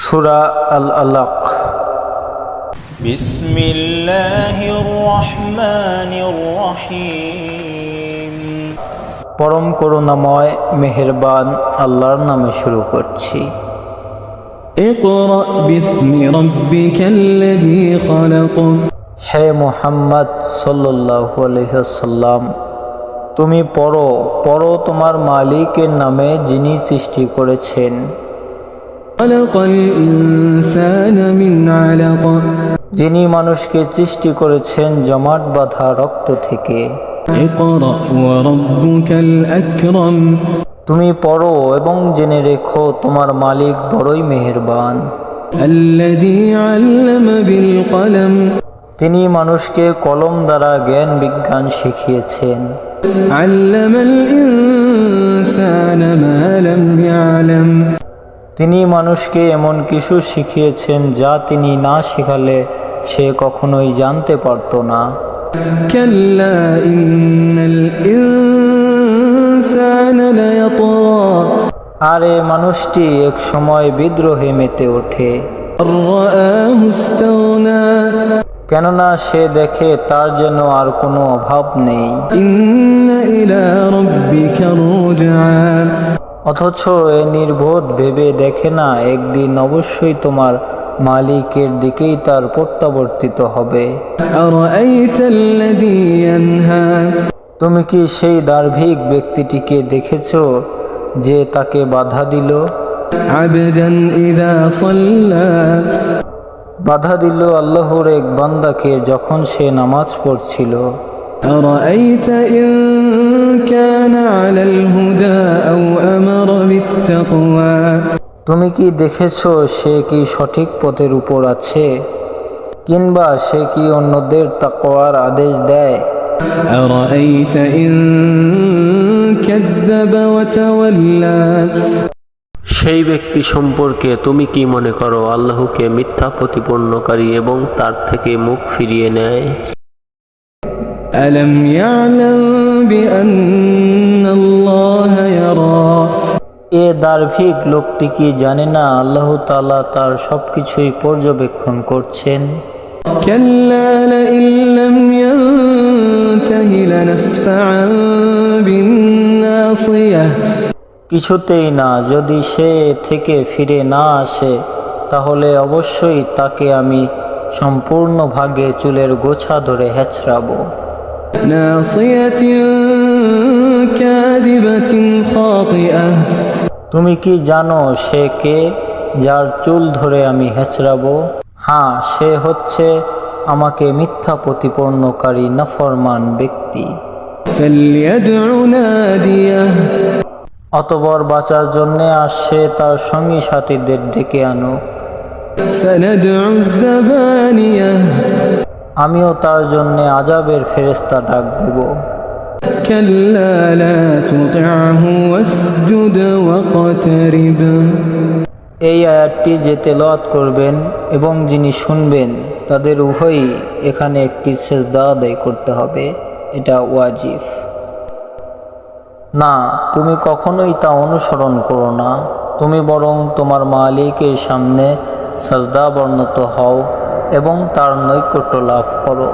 সুরা আল আলাক بسم الله الرحمن الرحيم পরম করুণাময় মেহেরবান আল্লাহর নামে শুরু করছি اقرأ باسم ربك الذي خلق হে মোহাম্মদ সাল্লাল্লাহু আলাইহি ওয়াসাল্লাম তুমি পড়ো পড়ো তোমার মালিকের নামে যিনি সৃষ্টি করেছেন যিনি মানুষকে সৃষ্টি করেছেন জমাট বাঁধা রক্ত থেকে। তুমি পড়ো এবং জেনে রেখো তোমার মালিক বড়ই মেহেরবান। তিনি মানুষকে কলম দ্বারা জ্ঞান বিজ্ঞান শিখিয়েছেন। তিনি মানুষকে এমন কিছু শিখিয়েছেন যা তিনি না শেখালে সে কখনোই জানতে পারত না। আর এ মানুষটি এক সময় বিদ্রোহে মেতে ওঠে। কেননা সে দেখে তার যেন আর কোনো অভাব নেই। إن إلى ربك الرجعى অথচ এ নির্বোধ ভেবে দেখে না একদিন অবশ্যই তোমার মালিকের দিকেই তার প্রত্যাবর্তিত হবে أرأيت الذي ينهى তুমি কি সেই দার্ভিক ব্যক্তিটিকে দেখেছ যে তাকে বাধা দিল عبدا إذا صلى বাধা দিল আল্লাহর এক বান্দাকে যখন সে নামাজ পড়ছিল أرأيت إن كان على الهدى أو أمر بالتقوى তুমি কি দেখেছ সে কি সঠিক পথের উপর আছে কিংবা সে কি অন্যদের তাকওয়ার আদেশ দেয় أرأيت إن كذب وتولى সেই ব্যক্তি সম্পর্কে তুমি কি মনে করো আল্লাহকে মিথ্যা প্রতিপন্নকারী এবং তার থেকে মুখ ফিরিয়ে নেয় ألم يعلم بأن الله يرى এ দার্ভিক লোকটি কি জানে না আল্লাহ তালা তার সবকিছুই পর্যবেক্ষণ করছেন? কিছুতেই না যদি সে থেকে ফিরে না আসে তাহলে অবশ্যই তাকে আমি সম্পূর্ণ ভাগে চুলের গোছা ধরে হেঁচড়াবো। তুমি কি জানো সে কে যার চুল ধরে আমি হেঁচড়াবো? হ্যাঁ সে হচ্ছে আমাকে মিথ্যা প্রতিপন্নকারী নাফরমান ব্যক্তি। অতবর বাঁচার জন্যে আর সে তার সঙ্গী সাথীদের ডেকে আনুক। আমিও তার জন্য আজাবের ফেরেস্তা ডাক দেব। এই আয়াতটি যে তেলত করবেন এবং যিনি শুনবেন তাদের উভয়ই এখানে একটি শেষ আদায় করতে হবে। এটা ওয়াজিফ না তুমি কখনোই তা অনুসরণ করো না। তুমি বরং তোমার মালিকের সামনে সাজদা বর্ণত হও। এবং তার নৈকট্য লাভ করো।